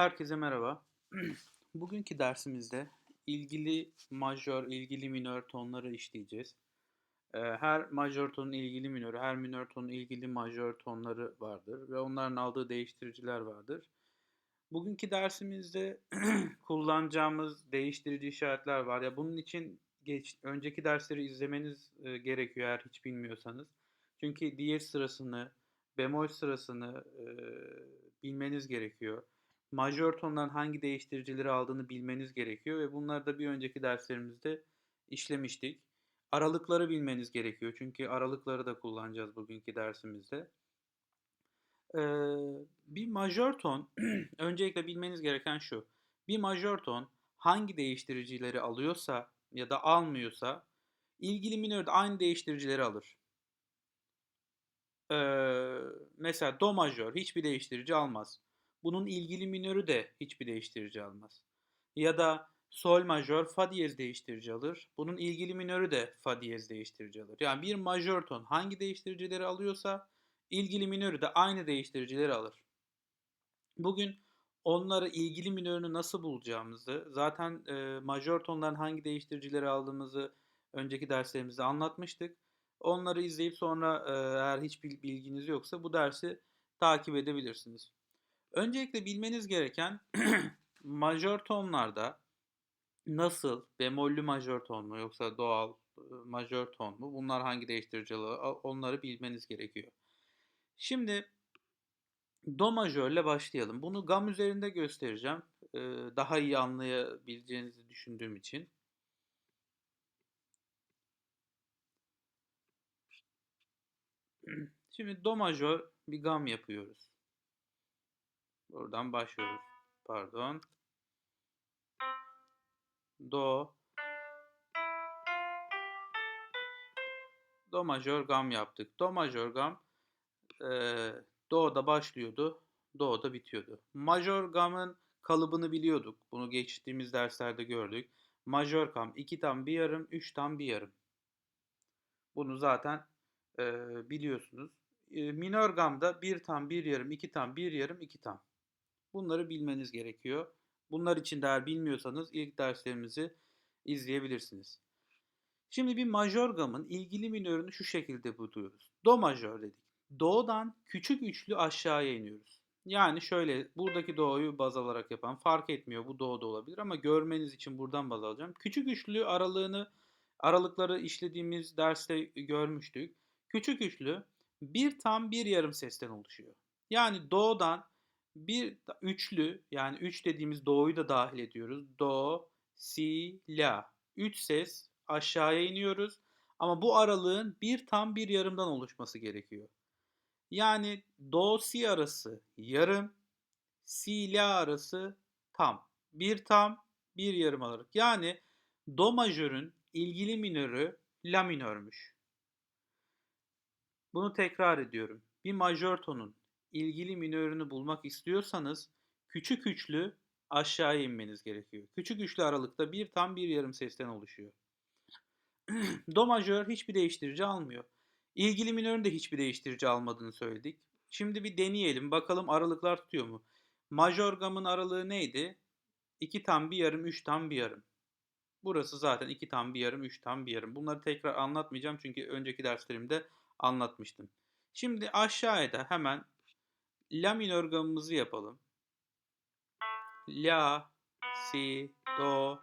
Herkese merhaba. Bugünkü dersimizde ilgili majör, ilgili minör tonları işleyeceğiz. Ee, Her majör tonun ilgili minörü, her minör tonun ilgili majör tonları vardır ve onların aldığı değiştiriciler vardır. Bugünkü dersimizde kullanacağımız değiştirici işaretler var. Ya bunun için geç, önceki dersleri izlemeniz e, gerekiyor eğer hiç bilmiyorsanız. Çünkü diyez sırasını, bemol sırasını e, bilmeniz gerekiyor majör tondan hangi değiştiricileri aldığını bilmeniz gerekiyor ve bunları da bir önceki derslerimizde işlemiştik. Aralıkları bilmeniz gerekiyor çünkü aralıkları da kullanacağız bugünkü dersimizde. Ee, bir majör ton, öncelikle bilmeniz gereken şu. Bir majör ton hangi değiştiricileri alıyorsa ya da almıyorsa ilgili minör de aynı değiştiricileri alır. Ee, mesela do majör hiçbir değiştirici almaz. Bunun ilgili minörü de hiçbir değiştirici almaz. Ya da sol majör fa diyez değiştirici alır. Bunun ilgili minörü de fa diyez değiştirici alır. Yani bir majör ton hangi değiştiricileri alıyorsa ilgili minörü de aynı değiştiricileri alır. Bugün onları ilgili minörünü nasıl bulacağımızı, zaten e, majör tonların hangi değiştiricileri aldığımızı önceki derslerimizde anlatmıştık. Onları izleyip sonra e, eğer hiç bilginiz yoksa bu dersi takip edebilirsiniz. Öncelikle bilmeniz gereken majör tonlarda nasıl bemollü majör ton mu yoksa doğal majör ton mu bunlar hangi değiştiriciler onları bilmeniz gerekiyor. Şimdi do majörle başlayalım. Bunu gam üzerinde göstereceğim. Daha iyi anlayabileceğinizi düşündüğüm için. Şimdi do majör bir gam yapıyoruz. Buradan başlıyoruz. Pardon. Do. Do majör gam yaptık. Do majör gam e, Do'da başlıyordu. Do'da bitiyordu. Majör gamın kalıbını biliyorduk. Bunu geçtiğimiz derslerde gördük. Majör gam 2 tam bir yarım, 3 tam bir yarım. Bunu zaten e, biliyorsunuz. E, minör gamda 1 tam bir yarım, 2 tam bir yarım, 2 tam. Bunları bilmeniz gerekiyor. Bunlar için de eğer bilmiyorsanız ilk derslerimizi izleyebilirsiniz. Şimdi bir majör gamın ilgili minörünü şu şekilde buluyoruz. Do majör dedik. Do'dan küçük üçlü aşağıya iniyoruz. Yani şöyle buradaki do'yu baz alarak yapan fark etmiyor bu do da olabilir ama görmeniz için buradan baz alacağım. Küçük üçlü aralığını aralıkları işlediğimiz derste görmüştük. Küçük üçlü bir tam bir yarım sesten oluşuyor. Yani do'dan bir üçlü yani üç dediğimiz do'yu da dahil ediyoruz. Do, si, la. Üç ses aşağıya iniyoruz. Ama bu aralığın bir tam bir yarımdan oluşması gerekiyor. Yani do si arası yarım, si la arası tam. Bir tam, bir yarım aralık. Yani do majörün ilgili minörü la minörmüş. Bunu tekrar ediyorum. Bir majör tonun ilgili minörünü bulmak istiyorsanız küçük üçlü aşağıya inmeniz gerekiyor. Küçük üçlü aralıkta bir tam bir yarım sesten oluşuyor. Do majör hiçbir değiştirici almıyor. İlgili minörün de hiçbir değiştirici almadığını söyledik. Şimdi bir deneyelim. Bakalım aralıklar tutuyor mu? Majör gamın aralığı neydi? 2 tam bir yarım, 3 tam bir yarım. Burası zaten 2 tam bir yarım, 3 tam bir yarım. Bunları tekrar anlatmayacağım çünkü önceki derslerimde anlatmıştım. Şimdi aşağıya da hemen La minör gamımızı yapalım. La, si, do.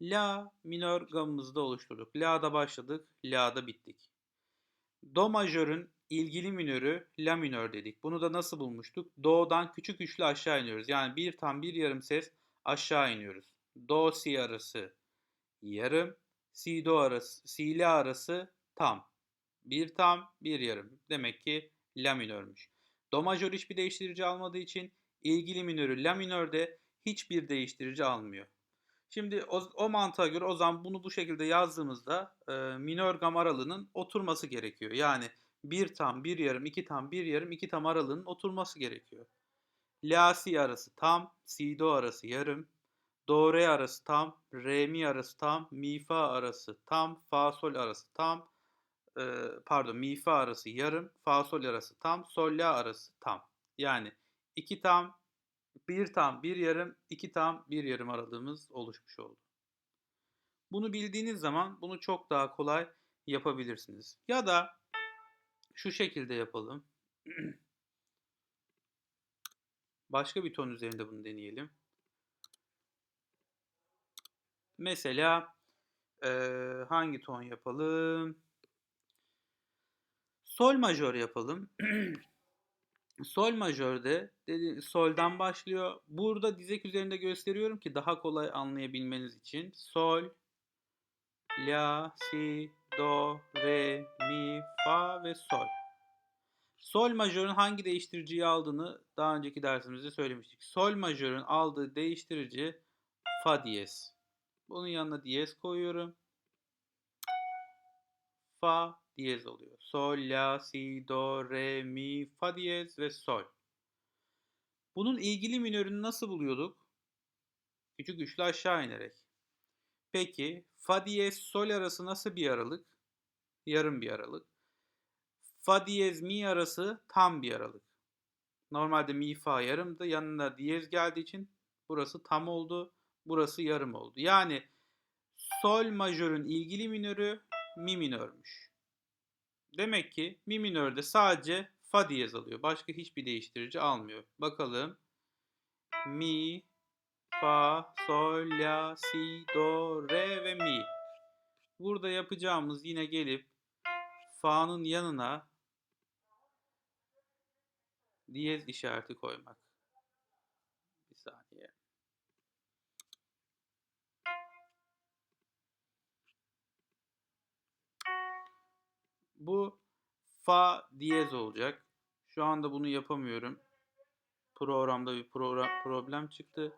La minör gamımızı da oluşturduk. La'da başladık, La'da bittik. Do majörün ilgili minörü La minör dedik. Bunu da nasıl bulmuştuk? Do'dan küçük üçlü aşağı iniyoruz. Yani bir tam bir yarım ses aşağı iniyoruz. Do si arası yarım, si do arası, si la arası tam. Bir tam, bir yarım. Demek ki la minörmüş. Do majör hiçbir değiştirici almadığı için ilgili minörü la minörde hiçbir değiştirici almıyor. Şimdi o, o mantığa göre o zaman bunu bu şekilde yazdığımızda e, minör gam aralığının oturması gerekiyor. Yani bir tam, bir yarım, iki tam, bir yarım, iki tam aralığının oturması gerekiyor. La si arası tam, si do arası yarım, do re arası tam, re mi arası tam, mi fa arası tam, fa sol arası tam, pardon mi fa arası yarım, fa sol arası tam, sol la arası tam. Yani 2 tam, 1 tam, 1 yarım, 2 tam, 1 yarım aralığımız oluşmuş oldu. Bunu bildiğiniz zaman bunu çok daha kolay yapabilirsiniz. Ya da şu şekilde yapalım. Başka bir ton üzerinde bunu deneyelim. Mesela eee, hangi ton yapalım? Sol majör yapalım. Sol majörde dedi, soldan başlıyor. Burada dizek üzerinde gösteriyorum ki daha kolay anlayabilmeniz için. Sol, la, si, do, re, mi, fa ve sol. Sol majörün hangi değiştiriciyi aldığını daha önceki dersimizde söylemiştik. Sol majörün aldığı değiştirici fa diyez. Bunun yanına diyez koyuyorum. Fa diyez oluyor. Sol, la, si, do, re, mi, fa diyez ve sol. Bunun ilgili minörünü nasıl buluyorduk? Küçük üçlü aşağı inerek. Peki fa diyez sol arası nasıl bir aralık? Yarım bir aralık. Fa diyez mi arası tam bir aralık. Normalde mi fa yarımdı. Yanına diyez geldiği için burası tam oldu. Burası yarım oldu. Yani sol majörün ilgili minörü mi minörmüş. Demek ki mi minörde sadece fa diyez alıyor. Başka hiçbir değiştirici almıyor. Bakalım. Mi, fa, sol, la, si, do, re ve mi. Burada yapacağımız yine gelip fa'nın yanına diyez işareti koymak. Bu fa diyez olacak. Şu anda bunu yapamıyorum. Programda bir program, problem çıktı.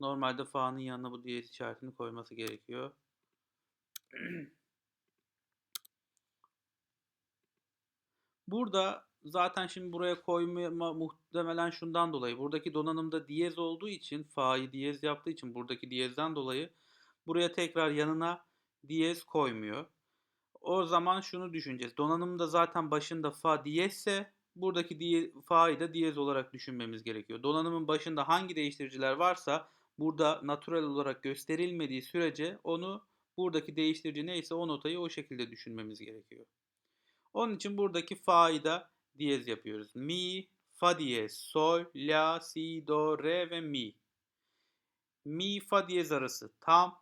Normalde fa'nın yanına bu diyez işaretini koyması gerekiyor. Burada zaten şimdi buraya koyma muhtemelen şundan dolayı. Buradaki donanımda diyez olduğu için, fa'yı diyez yaptığı için buradaki diyezden dolayı buraya tekrar yanına diyez koymuyor. O zaman şunu düşüneceğiz. Donanımda zaten başında fa diyezse buradaki diye, fa'yı da diyez olarak düşünmemiz gerekiyor. Donanımın başında hangi değiştiriciler varsa burada natural olarak gösterilmediği sürece onu buradaki değiştirici neyse o notayı o şekilde düşünmemiz gerekiyor. Onun için buradaki fa'yı da diyez yapıyoruz. Mi, fa diyez, sol, la, si, do, re ve mi. Mi, fa diyez arası tam,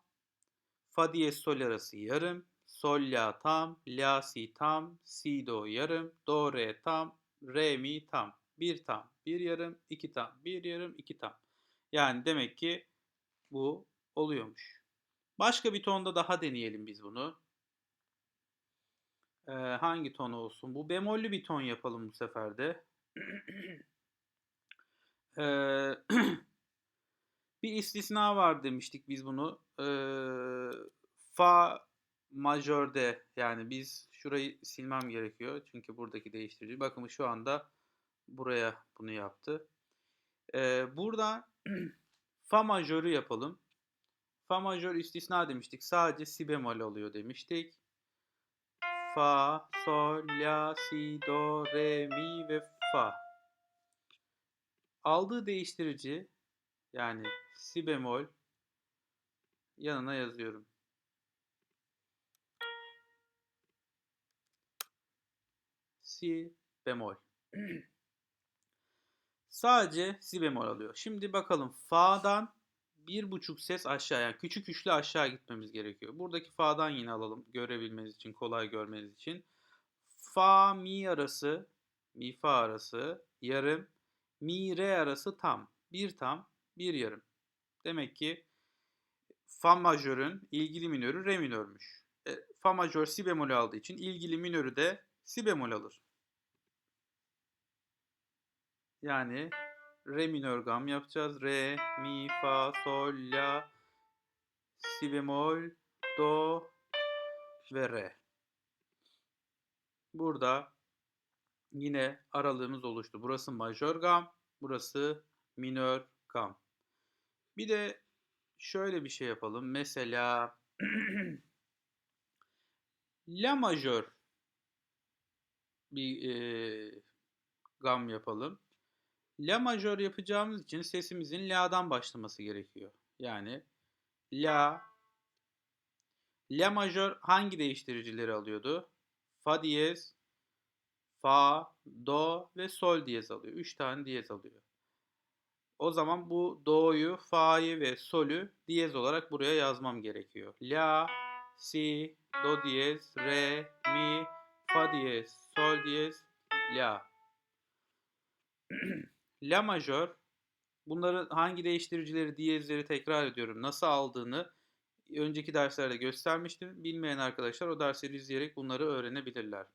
fa diyez sol arası yarım, sol, la tam, la, si tam, si, do yarım, do, re tam, re, mi tam. Bir tam, bir yarım, iki tam, bir yarım, iki tam. Yani demek ki bu oluyormuş. Başka bir tonda daha deneyelim biz bunu. Ee, hangi ton olsun? Bu bemollü bir ton yapalım bu sefer de. ee, bir istisna var demiştik biz bunu. Ee, fa majörde yani biz şurayı silmem gerekiyor. Çünkü buradaki değiştirici. Bakın şu anda buraya bunu yaptı. Ee, burada fa majörü yapalım. Fa majör istisna demiştik. Sadece si bemol alıyor demiştik. Fa, sol, la, si, do, re, mi ve fa. Aldığı değiştirici yani si bemol yanına yazıyorum. Si bemol. Sadece si bemol alıyor. Şimdi bakalım fa'dan bir buçuk ses aşağı yani küçük üçlü aşağı gitmemiz gerekiyor. Buradaki fa'dan yine alalım görebilmeniz için kolay görmeniz için. Fa mi arası mi fa arası yarım mi re arası tam. Bir tam bir yarım. Demek ki fa majörün ilgili minörü re minörmüş. E, fa majör si bemol aldığı için ilgili minörü de si bemol alır. Yani re minör gam yapacağız. Re, mi, fa, sol, la, si bemol, do ve re. Burada yine aralığımız oluştu. Burası majör gam, burası minör gam. Bir de şöyle bir şey yapalım. Mesela la majör bir e, gam yapalım. La majör yapacağımız için sesimizin la'dan başlaması gerekiyor. Yani la La majör hangi değiştiricileri alıyordu? Fa diyez, fa, do ve sol diyez alıyor. 3 tane diyez alıyor. O zaman bu do'yu, fa'yı ve solü diyez olarak buraya yazmam gerekiyor. La, si, do diyez, re, mi, fa diyez, sol diyez, la. La majör bunların hangi değiştiricileri, diyezleri tekrar ediyorum. Nasıl aldığını önceki derslerde göstermiştim. Bilmeyen arkadaşlar o dersleri izleyerek bunları öğrenebilirler.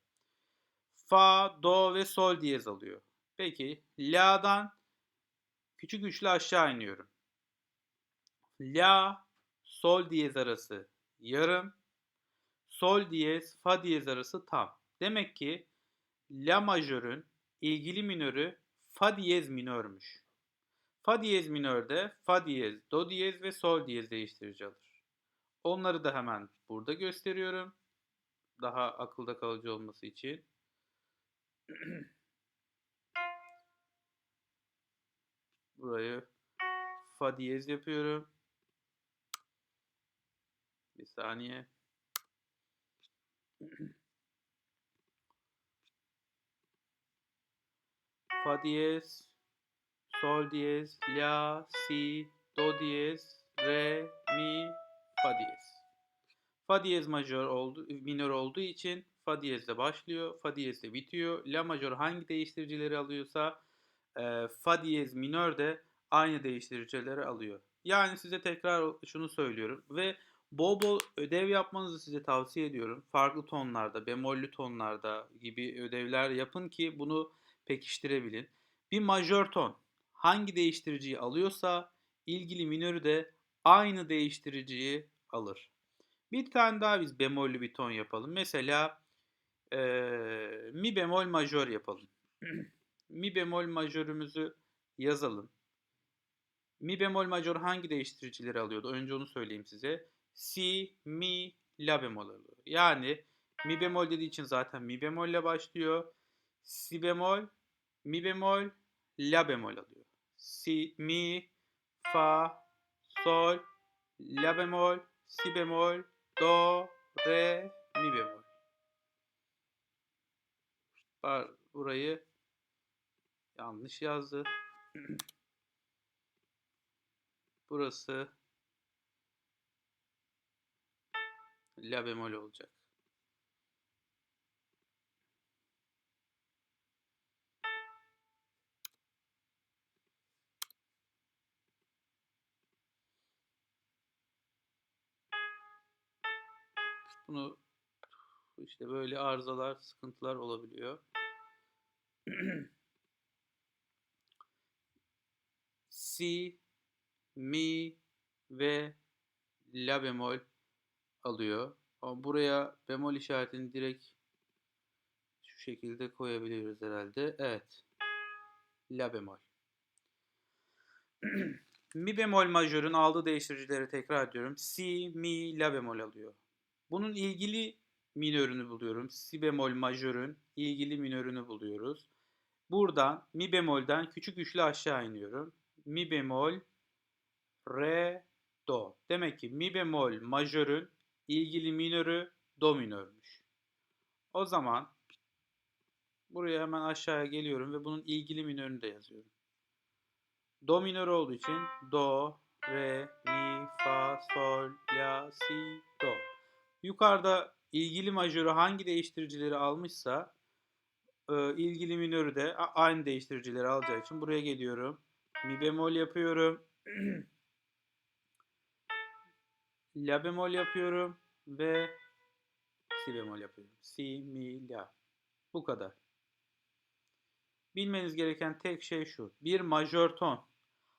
Fa, do ve sol diyez alıyor. Peki la'dan küçük üçlü aşağı iniyorum. La, sol diyez arası yarım. Sol diyez, fa diyez arası tam. Demek ki la majörün ilgili minörü fa diyez minörmüş. Fa diyez minörde fa diyez, do diyez ve sol diyez değiştirici alır. Onları da hemen burada gösteriyorum. Daha akılda kalıcı olması için. Burayı fa diyez yapıyorum. Bir saniye. Fa diyez, sol diyez, la, si, do diyez, re, mi, fa diyez. Fa diyez majör oldu, minör olduğu için fa diyezle başlıyor, fa diyezle bitiyor. La majör hangi değiştiricileri alıyorsa e, fa diyez minör de aynı değiştiricileri alıyor. Yani size tekrar şunu söylüyorum ve bol bol ödev yapmanızı size tavsiye ediyorum. Farklı tonlarda, bemollü tonlarda gibi ödevler yapın ki bunu pekiştirebilin. Bir majör ton hangi değiştiriciyi alıyorsa ilgili minörü de aynı değiştiriciyi alır. Bir tane daha biz bemollü bir ton yapalım. Mesela e, mi bemol majör yapalım. mi bemol majörümüzü yazalım. Mi bemol majör hangi değiştiricileri alıyordu? Önce onu söyleyeyim size. Si, mi, la bemol alıyor. Yani mi bemol dediği için zaten mi bemol ile başlıyor. Si bemol, mi bemol, la bemol alıyor. Si, mi, fa, sol, la bemol, si bemol, do, re, mi bemol. Burayı yanlış yazdı. Burası la bemol olacak. Bunu işte böyle arızalar, sıkıntılar olabiliyor. si, mi ve la bemol alıyor. Ama buraya bemol işaretini direkt şu şekilde koyabiliriz herhalde. Evet. La bemol. mi bemol majörün aldığı değiştiricileri tekrar ediyorum. Si, mi, la bemol alıyor. Bunun ilgili minörünü buluyorum. Si bemol majörün ilgili minörünü buluyoruz. Buradan mi bemolden küçük üçlü aşağı iniyorum. Mi bemol, re, do. Demek ki mi bemol majörün ilgili minörü do minörmüş. O zaman buraya hemen aşağıya geliyorum ve bunun ilgili minörünü de yazıyorum. Do minör olduğu için do, re, mi, fa, sol, la, si, do. Yukarıda ilgili majörü hangi değiştiricileri almışsa e, ilgili minörü de aynı değiştiricileri alacağı için buraya geliyorum. Mi bemol yapıyorum. La bemol yapıyorum ve si bemol yapıyorum. Si, mi, la. Bu kadar. Bilmeniz gereken tek şey şu. Bir majör ton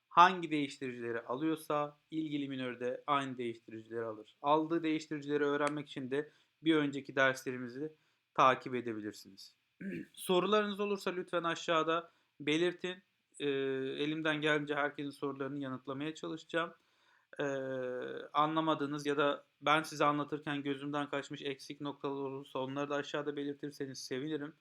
hangi değiştiricileri alıyorsa ilgili minör de aynı değiştiricileri alır. Aldığı değiştiricileri öğrenmek için de bir önceki derslerimizi takip edebilirsiniz. Sorularınız olursa lütfen aşağıda belirtin. Ee, elimden gelince herkesin sorularını yanıtlamaya çalışacağım. Ee, anlamadığınız ya da ben size anlatırken gözümden kaçmış eksik noktalar olursa onları da aşağıda belirtirseniz sevinirim.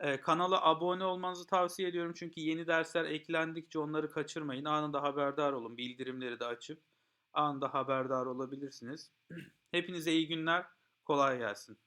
Ee, kanala abone olmanızı tavsiye ediyorum çünkü yeni dersler eklendikçe onları kaçırmayın. Anında haberdar olun. Bildirimleri de açıp anında haberdar olabilirsiniz. Hepinize iyi günler. Kolay gelsin.